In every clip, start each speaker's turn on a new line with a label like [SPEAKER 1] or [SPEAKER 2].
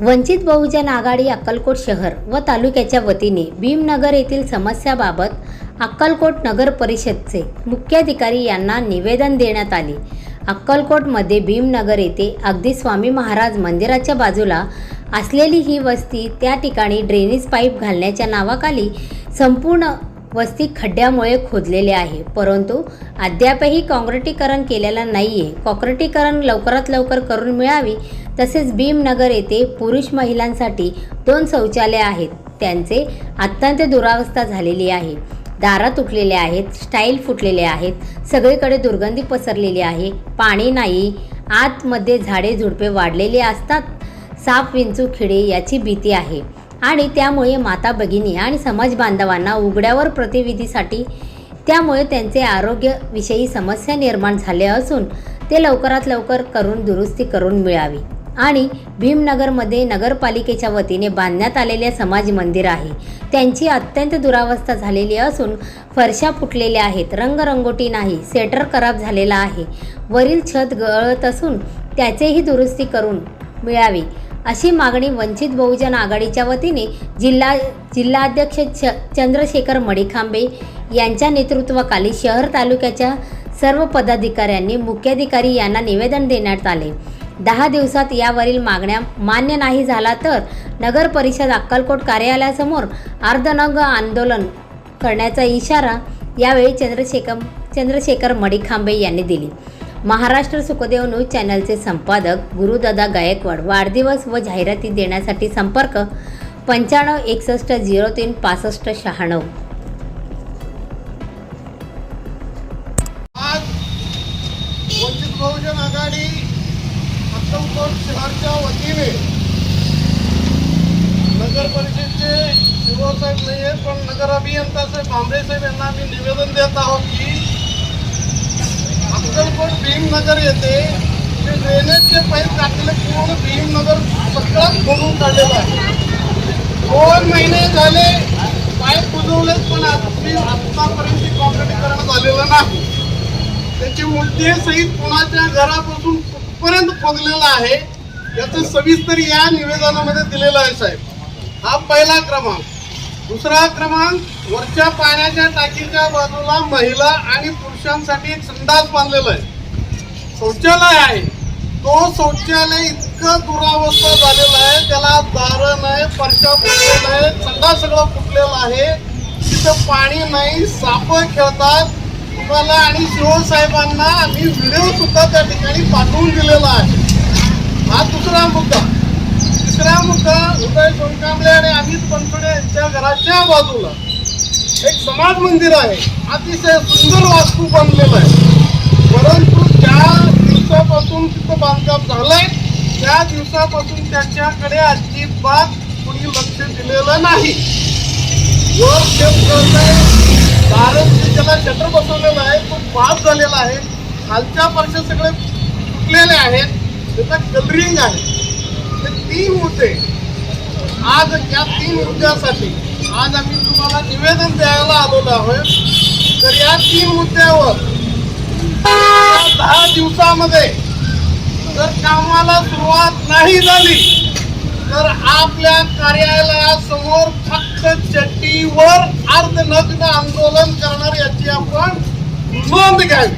[SPEAKER 1] वंचित बहुजन आघाडी अक्कलकोट शहर व तालुक्याच्या वतीने भीमनगर येथील समस्याबाबत अक्कलकोट नगर परिषदचे मुख्याधिकारी यांना निवेदन देण्यात आले. अक्कलकोटमध्ये भीमनगर येथे अगदी स्वामी महाराज मंदिराच्या बाजूला असलेली ही वस्ती त्या ठिकाणी ड्रेनेज पाईप घालण्याच्या नावाखाली संपूर्ण वस्ती खड्ड्यामुळे खोदलेले आहे. परंतु अद्यापही काँक्रिटीकरण केलेलं नाही आहे काँक्रिटीकरण लवकरात लवकर करून मिळावी तसेच भीमनगर येथे पुरुष महिलांसाठी दोन शौचालय आहेत. त्यांचे अत्यंत दुरावस्था झालेली आहे. दारा तुटलेले आहेत स्टाईल फुटलेले आहेत सगळीकडे दुर्गंधी पसरलेली आहे पाणी नाही आतमध्ये झाडे झुडपे वाढलेले असतात साप विंचू खिडे याची भीती आहे. आणि त्यामुळे माता भगिनी आणि समाज बांधवांना उघड्यावर प्रतिविधीसाठी त्यामुळे त्यांचे आरोग्यविषयी समस्या निर्माण झाल्या असून ते लवकरात लवकर करून दुरुस्ती करून मिळावी. आणि भीमनगरमध्ये नगरपालिकेच्या वतीने बांधण्यात आलेले समाज मंदिर आहे. त्यांची अत्यंत दुरावस्था झालेली असून फरशा फुटलेल्या आहेत. रंगरंगोटी नाही सेटर खराब झालेला आहे. वरील छत गळत असून त्याचेही दुरुस्ती करून मिळावी अशी मागणी वंचित बहुजन आघाडीच्या वतीने जिल्हा जिल्हाध्यक्ष च चंद्रशेखर मडिखांबे यांच्या नेतृत्वाखाली शहर तालुक्याच्या सर्व पदाधिकाऱ्यांनी मुख्याधिकारी यांना निवेदन देण्यात आले. दहा दिवसात यावरील मागण्या मान्य नाही झाला तर नगर परिषद अक्कलकोट कार्यालयासमोर अर्धनग आंदोलन करण्याचा इशारा यावेळी चंद्रशेखर चंद्रशेखर मडिखांबे यांनी दिली. महाराष्ट्र सुखदेव न्यूज चॅनलचे संपादक गुरुदादा गायकवाड वाढदिवस व जाहिराती देण्यासाठी संपर्क पंच्याण्णव एकसष्ट झिरो तीन पासष्ट शहाण्णव.
[SPEAKER 2] पण नगर अभियंता साहेब भांबरे साहेब यांना आम्ही निवेदन देत आहोत की अक्कलकोट भीमनगर येथे जे ड्रेनेजचे पाईप टाकलेले पूर्ण भीमनगर सगळं खोदून काढलेलं आहे. दोन महिने झाले पाईप बुजवलेत पण अगदी आत्तापर्यंत कॉन्क्रिटीकरण झालेलं नाही. त्याची मुद्दे सहित कोणाच्या घरापासून कुठपर्यंत खोदलेला आहे याचं सविस्तर या निवेदनामध्ये दिलेलं आहे साहेब. हा पहिला क्रमांक. दुसरा क्रमांक वरच्या पाण्याच्या टाकीच्या बाजूला महिला आणि पुरुषांसाठी एक संडास बांधलेला आहे. शौचालय आहे. तो शौचालय इतकं दुरावस्था झालेला आहे. त्याला दारं नाही फरशा फुटलेला आहे संडास सगळं फुटलेलं आहे. तिथं पाणी नाही साप खेळतात. तुम्हाला आणि शिवसाहेबांना आम्ही व्हिडिओ सुद्धा त्या ठिकाणी पाठवून दिलेला आहे. हा दुसरा मुद्दा. तिसरा मुद्दा उदय सोनकांबळे आणि अमित पंचोडे यांच्या घराच्या बाजूला. एक समाज मंदिर आहे. अतिशय सुंदर वास्तू बनलेलं आहे. परंतु ज्या दिवसापासून तिथं बांधकाम झालंय. त्या दिवसापासून त्याच्याकडे अजिबात कुणी लक्ष दिलेलं नाही. वर शेप त्याला शटर बसवलेलं आहे तो पास झालेला आहे. खालच्या पक्ष सगळे फुटलेले आहेत. त्याचा कलरिंग आहे. तीन मुद्दे. आज या तीन मुद्द्यासाठी आज आम्ही तुम्हाला निवेदन द्यायला आलेलो आहोत. तर या तीन मुद्द्यावर दहा दिवसामध्ये जर कामाला सुरुवात नाही झाली तर आपल्या कार्यालयासमोर फक्त चट्टीवर अर्धनग्न आंदोलन करणार याची आपण नोंद घ्यावी.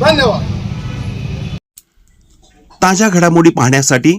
[SPEAKER 2] धन्यवाद.
[SPEAKER 3] ताज्या घडामोडी पाहण्यासाठी